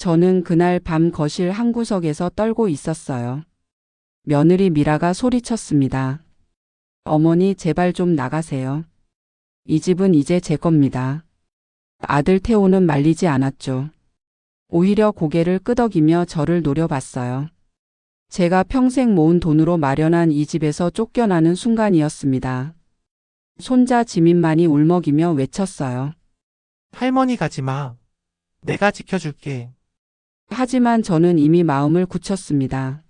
저는 그날 밤 거실 한 구석에서 떨고 있었어요. 며느리 미라가 소리쳤습니다. 어머니 제발 좀 나가세요. 이 집은 이제 제 겁니다. 아들 태호는 말리지 않았죠. 오히려 고개를 끄덕이며 저를 노려봤어요. 제가 평생 모은 돈으로 마련한 이 집에서 쫓겨나는 순간이었습니다. 손자 지민만이 울먹이며 외쳤어요. 할머니 가지 마. 내가 지켜줄게. 하지만 저는 이미 마음을 굳혔습니다.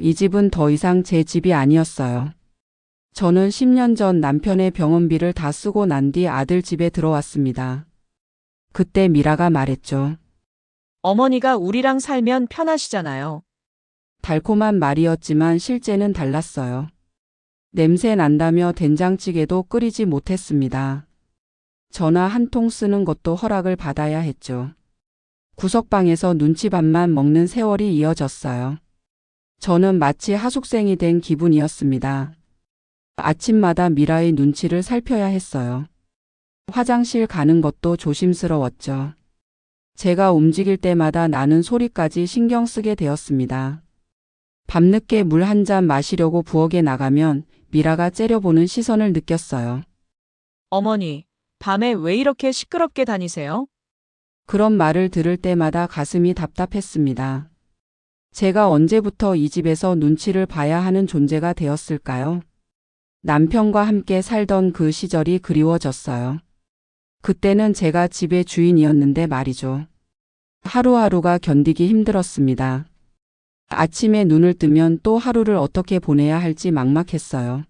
이 집은 더 이상 제 집이 아니었어요. 저는 10년 전 남편의 병원비를 다 쓰고 난 뒤 아들 집에 들어왔습니다. 그때 미라가 말했죠. 어머니가 우리랑 살면 편하시잖아요. 달콤한 말이었지만 실제는 달랐어요. 냄새 난다며 된장찌개도 끓이지 못했습니다. 전화 한 통 쓰는 것도 허락을 받아야 했죠. 구석방에서 눈치밥만 먹는 세월이 이어졌어요. 저는 마치 하숙생이 된 기분이었습니다. 아침마다 미라의 눈치를 살펴야 했어요. 화장실 가는 것도 조심스러웠죠. 제가 움직일 때마다 나는 소리까지 신경 쓰게 되었습니다. 밤늦게 물 한 잔 마시려고 부엌에 나가면 미라가 째려보는 시선을 느꼈어요. 어머니, 밤에 왜 이렇게 시끄럽게 다니세요? 그런 말을 들을 때마다 가슴이 답답했습니다. 제가 언제부터 이 집에서 눈치를 봐야 하는 존재가 되었을까요? 남편과 함께 살던 그 시절이 그리워졌어요. 그때는 제가 집의 주인이었는데 말이죠. 하루하루가 견디기 힘들었습니다. 아침에 눈을 뜨면 또 하루를 어떻게 보내야 할지 막막했어요.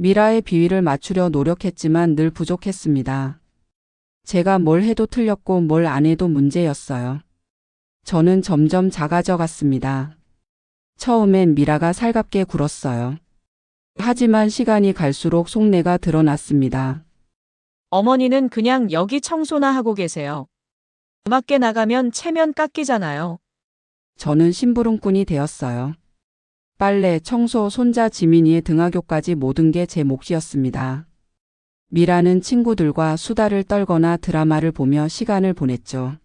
미라의 비위를 맞추려 노력했지만 늘 부족했습니다. 제가 뭘 해도 틀렸고 뭘 안 해도 문제였어요. 저는 점점 작아져 갔습니다. 처음엔 미라가 살갑게 굴었어요. 하지만 시간이 갈수록 속내가 드러났습니다. 어머니는 그냥 여기 청소나 하고 계세요. 밖에 나가면 체면 깎이잖아요. 저는 심부름꾼이 되었어요. 빨래, 청소, 손자 지민이의 등하교까지 모든 게 제 몫이었습니다. 미라는 친구들과 수다를 떨거나 드라마를 보며 시간을 보냈죠.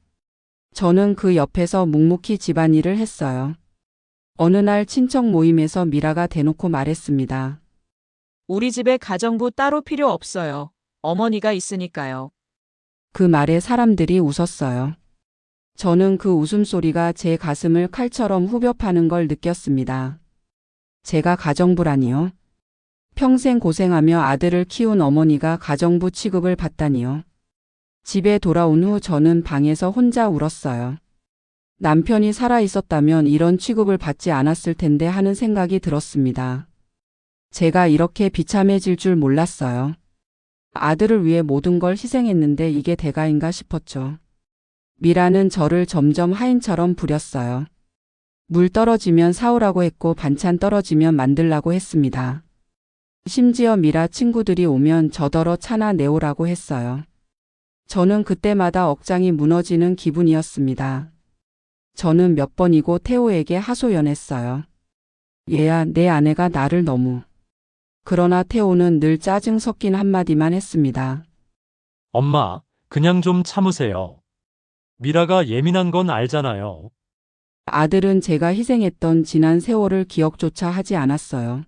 저는 그 옆에서 묵묵히 집안일을 했어요. 어느 날 친척 모임에서 미라가 대놓고 말했습니다. 우리 집에 가정부 따로 필요 없어요. 어머니가 있으니까요. 그 말에 사람들이 웃었어요. 저는 그 웃음소리가 제 가슴을 칼처럼 후벼 파는 걸 느꼈습니다. 제가 가정부라니요? 평생 고생하며 아들을 키운 어머니가 가정부 취급을 받다니요? 집에 돌아온 후 저는 방에서 혼자 울었어요. 남편이 살아 있었다면 이런 취급을 받지 않았을 텐데 하는 생각이 들었습니다. 제가 이렇게 비참해질 줄 몰랐어요. 아들을 위해 모든 걸 희생했는데 이게 대가인가 싶었죠. 미라는 저를 점점 하인처럼 부렸어요. 물 떨어지면 사오라고 했고 반찬 떨어지면 만들라고 했습니다. 심지어 미라 친구들이 오면 저더러 차나 내오라고 했어요. 저는 그때마다 억장이 무너지는 기분이었습니다. 저는 몇 번이고 태호에게 하소연했어요. 얘야, 내 아내가 나를 너무. 그러나 태호는 늘 짜증 섞인 한마디만 했습니다. 엄마, 그냥 좀 참으세요. 미라가 예민한 건 알잖아요. 아들은 제가 희생했던 지난 세월을 기억조차 하지 않았어요.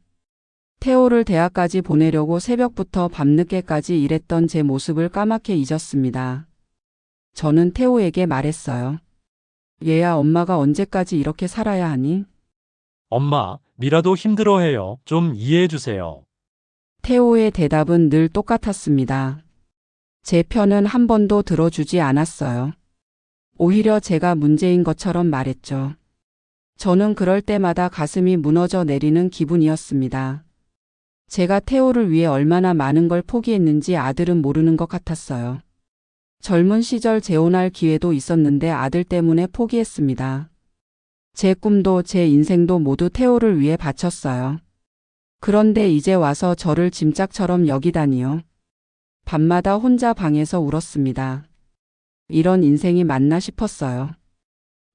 태호를 대학까지 보내려고 새벽부터 밤늦게까지 일했던 제 모습을 까맣게 잊었습니다. 저는 태호에게 말했어요. 얘야 엄마가 언제까지 이렇게 살아야 하니? 엄마, 미라도 힘들어해요. 좀 이해해주세요. 태호의 대답은 늘 똑같았습니다. 제 편은 한 번도 들어주지 않았어요. 오히려 제가 문제인 것처럼 말했죠. 저는 그럴 때마다 가슴이 무너져 내리는 기분이었습니다. 제가 태호를 위해 얼마나 많은 걸 포기했는지 아들은 모르는 것 같았어요. 젊은 시절 재혼할 기회도 있었는데 아들 때문에 포기했습니다. 제 꿈도 제 인생도 모두 태호를 위해 바쳤어요. 그런데 이제 와서 저를 짐짝처럼 여기다니요. 밤마다 혼자 방에서 울었습니다. 이런 인생이 맞나 싶었어요.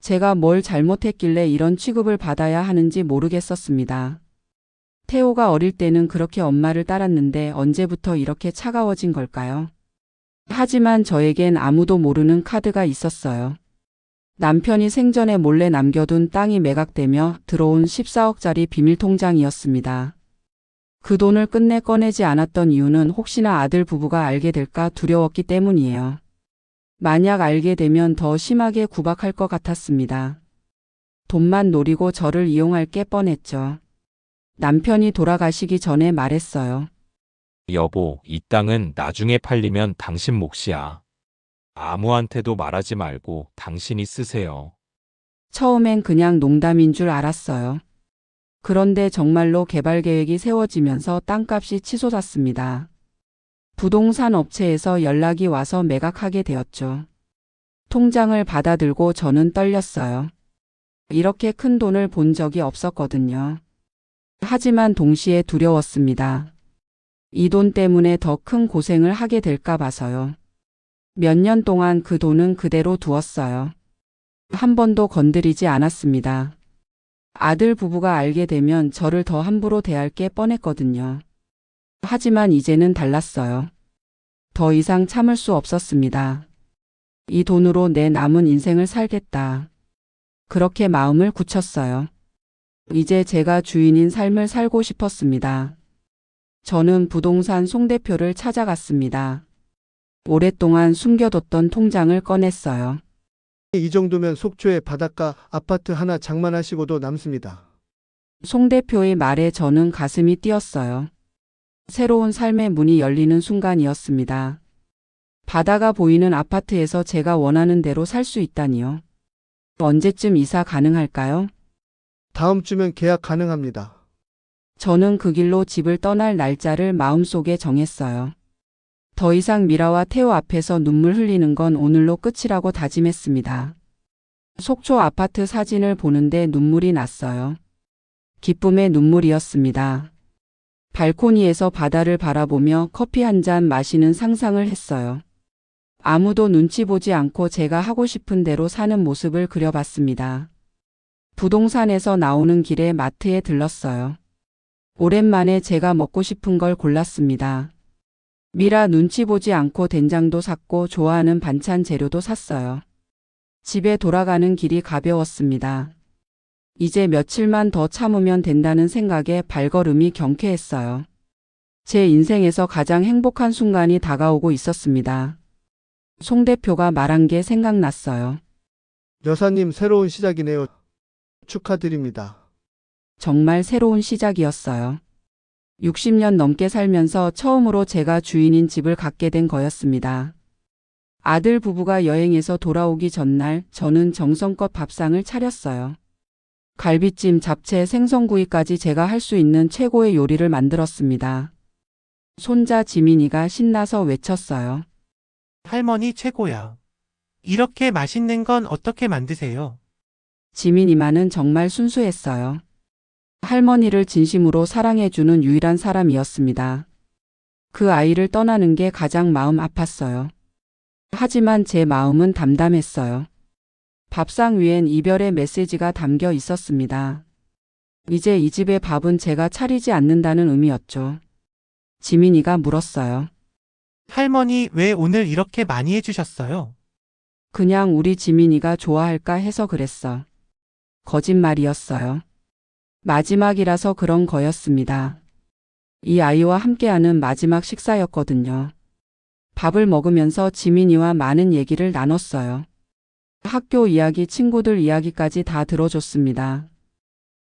제가 뭘 잘못했길래 이런 취급을 받아야 하는지 모르겠었습니다. 태호가 어릴 때는 그렇게 엄마를 따랐는데 언제부터 이렇게 차가워진 걸까요? 하지만 저에겐 아무도 모르는 카드가 있었어요. 남편이 생전에 몰래 남겨둔 땅이 매각되며 들어온 14억짜리 비밀 통장이었습니다. 그 돈을 끝내 꺼내지 않았던 이유는 혹시나 아들 부부가 알게 될까 두려웠기 때문이에요. 만약 알게 되면 더 심하게 구박할 것 같았습니다. 돈만 노리고 저를 이용할 게 뻔했죠. 남편이 돌아가시기 전에 말했어요. 여보, 이 땅은 나중에 팔리면 당신 몫이야. 아무한테도 말하지 말고 당신이 쓰세요. 처음엔 그냥 농담인 줄 알았어요. 그런데 정말로 개발 계획이 세워지면서 땅값이 치솟았습니다. 부동산 업체에서 연락이 와서 매각하게 되었죠. 통장을 받아들고 저는 떨렸어요. 이렇게 큰 돈을 본 적이 없었거든요. 하지만 동시에 두려웠습니다. 이 돈 때문에 더 큰 고생을 하게 될까 봐서요. 몇 년 동안 그 돈은 그대로 두었어요. 한 번도 건드리지 않았습니다. 아들 부부가 알게 되면 저를 더 함부로 대할 게 뻔했거든요. 하지만 이제는 달랐어요. 더 이상 참을 수 없었습니다. 이 돈으로 내 남은 인생을 살겠다. 그렇게 마음을 굳혔어요. 이제 제가 주인인 삶을 살고 싶었습니다. 저는 부동산 송 대표를 찾아갔습니다. 오랫동안 숨겨뒀던 통장을 꺼냈어요. 이 정도면 속초의 바닷가 아파트 하나 장만하시고도 남습니다. 송 대표의 말에 저는 가슴이 뛰었어요. 새로운 삶의 문이 열리는 순간이었습니다. 바다가 보이는 아파트에서 제가 원하는 대로 살 수 있다니요. 언제쯤 이사 가능할까요? 다음 주면 계약 가능합니다. 저는 그 길로 집을 떠날 날짜를 마음속에 정했어요. 더 이상 미라와 태호 앞에서 눈물 흘리는 건 오늘로 끝이라고 다짐했습니다. 속초 아파트 사진을 보는데 눈물이 났어요. 기쁨의 눈물이었습니다. 발코니에서 바다를 바라보며 커피 한 잔 마시는 상상을 했어요. 아무도 눈치 보지 않고 제가 하고 싶은 대로 사는 모습을 그려봤습니다. 부동산에서 나오는 길에 마트에 들렀어요. 오랜만에 제가 먹고 싶은 걸 골랐습니다. 미라 눈치 보지 않고 된장도 샀고 좋아하는 반찬 재료도 샀어요. 집에 돌아가는 길이 가벼웠습니다. 이제 며칠만 더 참으면 된다는 생각에 발걸음이 경쾌했어요. 제 인생에서 가장 행복한 순간이 다가오고 있었습니다. 송 대표가 말한 게 생각났어요. 여사님 새로운 시작이네요. 축하드립니다. 정말 새로운 시작이었어요. 60년 넘게 살면서 처음으로 제가 주인인 집을 갖게 된 거였습니다. 아들 부부가 여행에서 돌아오기 전날 저는 정성껏 밥상을 차렸어요. 갈비찜, 잡채, 생선구이까지 제가 할 수 있는 최고의 요리를 만들었습니다. 손자 지민이가 신나서 외쳤어요. 할머니 최고야. 이렇게 맛있는 건 어떻게 만드세요? 지민 이만은 정말 순수했어요. 할머니를 진심으로 사랑해주는 유일한 사람이었습니다. 그 아이를 떠나는 게 가장 마음 아팠어요. 하지만 제 마음은 담담했어요. 밥상 위엔 이별의 메시지가 담겨 있었습니다. 이제 이 집의 밥은 제가 차리지 않는다는 의미였죠. 지민이가 물었어요. 할머니 왜 오늘 이렇게 많이 해주셨어요? 그냥 우리 지민이가 좋아할까 해서 그랬어. 거짓말이었어요. 마지막이라서 그런 거였습니다. 이 아이와 함께하는 마지막 식사였거든요. 밥을 먹으면서 지민이와 많은 얘기를 나눴어요. 학교 이야기, 친구들 이야기까지 다 들어줬습니다.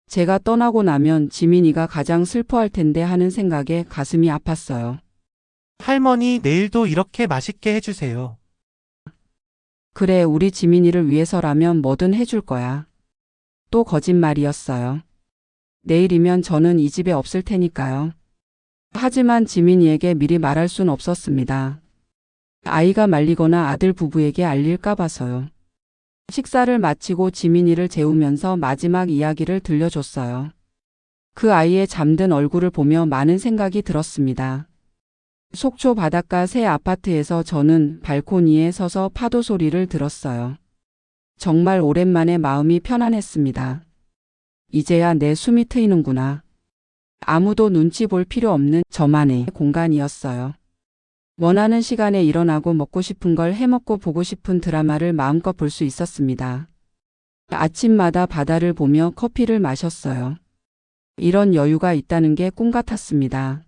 제가 떠나고 나면 지민이가 가장 슬퍼할 텐데 하는 생각에 가슴이 아팠어요. 할머니 내일도 이렇게 맛있게 해주세요. 그래, 우리 지민이를 위해서라면 뭐든 해줄 거야. 또 거짓말이었어요. 내일이면 저는 이 집에 없을 테니까요. 하지만 지민이에게 미리 말할 순 없었습니다. 아이가 말리거나 아들 부부에게 알릴까 봐서요. 식사를 마치고 지민이를 재우면서 마지막 이야기를 들려줬어요. 그 아이의 잠든 얼굴을 보며 많은 생각이 들었습니다. 속초 바닷가 새 아파트에서 저는 발코니에 서서 파도 소리를 들었어요. 정말 오랜만에 마음이 편안했습니다. 이제야 내 숨이 트이는구나. 아무도 눈치 볼 필요 없는 저만의 공간이었어요. 원하는 시간에 일어나고 먹고 싶은 걸 해먹고 보고 싶은 드라마를 마음껏 볼 수 있었습니다. 아침마다 바다를 보며 커피를 마셨어요. 이런 여유가 있다는 게 꿈 같았습니다.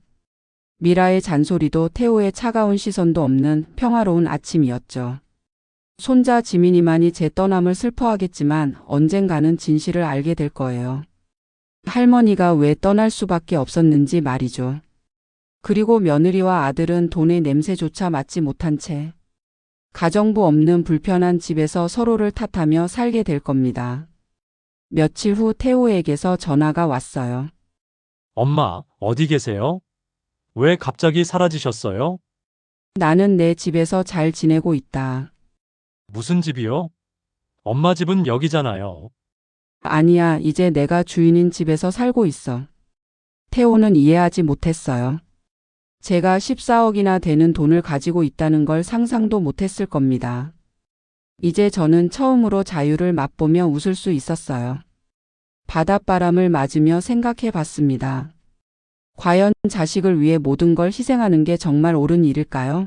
미라의 잔소리도 태호의 차가운 시선도 없는 평화로운 아침이었죠. 손자 지민이만이 제 떠남을 슬퍼하겠지만 언젠가는 진실을 알게 될 거예요. 할머니가 왜 떠날 수밖에 없었는지 말이죠. 그리고 며느리와 아들은 돈의 냄새조차 맡지 못한 채 가정부 없는 불편한 집에서 서로를 탓하며 살게 될 겁니다. 며칠 후 태호에게서 전화가 왔어요. 엄마, 어디 계세요? 왜 갑자기 사라지셨어요? 나는 내 집에서 잘 지내고 있다. 무슨 집이요? 엄마 집은 여기잖아요. 아니야, 이제 내가 주인인 집에서 살고 있어. 태호는 이해하지 못했어요. 제가 14억이나 되는 돈을 가지고 있다는 걸 상상도 못했을 겁니다. 이제 저는 처음으로 자유를 맛보며 웃을 수 있었어요. 바닷바람을 맞으며 생각해 봤습니다. 과연 자식을 위해 모든 걸 희생하는 게 정말 옳은 일일까요?